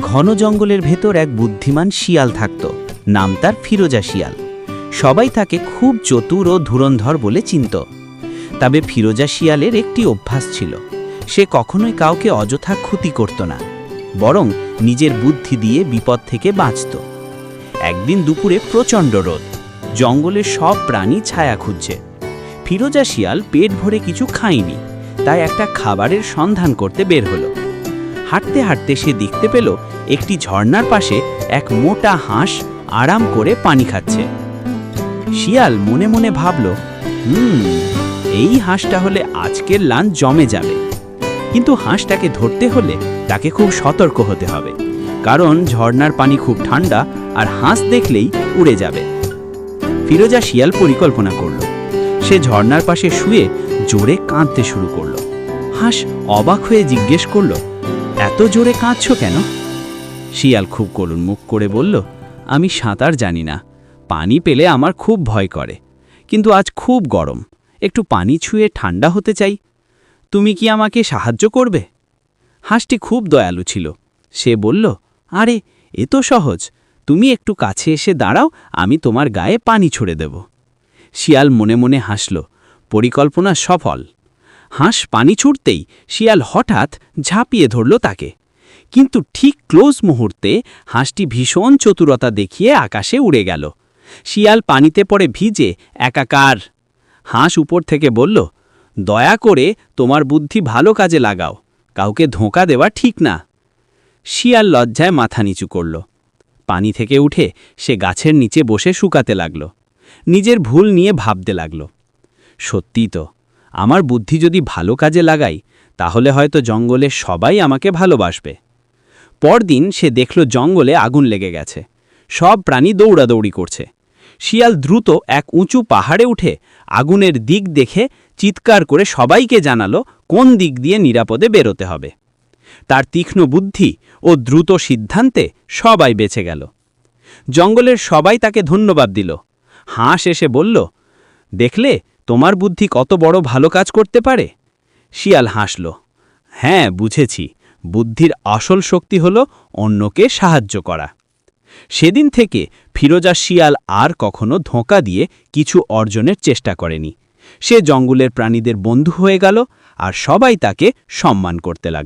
ঘন জঙ্গলের ভেতর এক বুদ্ধিমান শিয়াল থাকত। নাম তার ফিরোজা শিয়াল। সবাই তাকে খুব চতুর ও ধুরন্ধর বলে চিনত। তবে ফিরোজা শিয়ালের একটি অভ্যাস ছিল। সে কখনোই কাউকে অযথা ক্ষতি করত না, বরং নিজের বুদ্ধি দিয়ে বিপদ থেকে বাঁচত। একদিন দুপুরে প্রচণ্ড রোদ। জঙ্গলের সব প্রাণী ছায়া খুঁজছে। ফিরোজা শিয়াল পেট ভরে কিছু খায়নি, তাই একটা খাবারের সন্ধান করতে বের হলো। হাঁটতে হাঁটতে সে দেখতে পেল একটি ঝর্ণার পাশে এক মোটা হাঁস আরাম করে পানি খাচ্ছে। শিয়াল মনে মনে ভাবল, হুম, এই হাঁসটা হলে আজকের লাঞ্চ জমে যাবে। কিন্তু হাঁসটাকে ধরতে হলে তাকে খুব সতর্ক হতে হবে, কারণ ঝর্ণার পানি খুব ঠান্ডা আর হাঁস দেখলেই উড়ে যাবে। ফিরোজা শিয়াল পরিকল্পনা করল। সে ঝর্ণার পাশে শুয়ে জোরে কাঁদতে শুরু করল। হাঁস অবাক হয়ে জিজ্ঞেস করল এত জোরে কাঁদছ কেন? শিয়াল খুব করুণ মুখ করে বলল, আমি সাঁতার জানি না। পানি পেলে আমার খুব ভয় করে। কিন্তু আজ খুব গরম। একটু পানি ছুঁয়ে ঠান্ডা হতে চাই। তুমি কি আমাকে সাহায্য করবে? হাঁসটি খুব দয়ালু ছিল। সে বলল, আরে, এ তো সহজ। তুমি একটু কাছে এসে দাঁড়াও, আমি তোমার গায়ে পানি ছুড়ে দেব। শিয়াল মনে মনে হাসল, পরিকল্পনা সফল। হাঁস পানি ছুটতেই শিয়াল হঠাৎ ঝাঁপিয়ে ধরল তাকে। কিন্তু ঠিক ক্লোজ মুহূর্তে হাঁসটি ভীষণ চতুরতা দেখিয়ে আকাশে উড়ে গেল। শিয়াল পানিতে পড়ে ভিজে একাকার। হাঁস উপর থেকে বলল, দয়া করে তোমার বুদ্ধি ভালো কাজে লাগাও। কাউকে ধোঁকা দেওয়া ঠিক না। শিয়াল লজ্জায় মাথা নিচু করল। পানি থেকে উঠে সে গাছের নিচে বসে শুকাতে লাগল। নিজের ভুল নিয়ে ভাবতে লাগল। সত্যি তো আমার বুদ্ধি যদি ভালো কাজে লাগাই, তাহলে হয়তো জঙ্গলে সবাই আমাকে ভালোবাসবে। পরদিন সে দেখল জঙ্গলে আগুন লেগে গেছে। সব প্রাণী দৌড়াদৌড়ি করছে। শিয়াল দ্রুত এক উঁচু পাহাড়ে উঠে আগুনের দিক দেখে চিৎকার করে সবাইকে জানালো কোন দিক দিয়ে নিরাপদে বেরোতে হবে। তার তীক্ষ্ণ বুদ্ধি ও দ্রুত সিদ্ধান্তে সবাই বেঁচে গেল। জঙ্গলের সবাই তাকে ধন্যবাদ দিল। হাঁস এসে বলল, দেখলে তোমার বুদ্ধি কত বড় ভালো কাজ করতে পারে? শিয়াল হাসল। হ্যাঁ বুঝেছি। বুদ্ধির আসল শক্তি হল অন্যকে সাহায্য করা। সেদিন থেকে ফিরোজা শিয়াল আর কখনো ধোঁকা দিয়ে কিছু অর্জনের চেষ্টা করেনি। সে জঙ্গলের প্রাণীদের বন্ধু হয়ে গেল আর সবাই তাকে সম্মান করতে লাগল।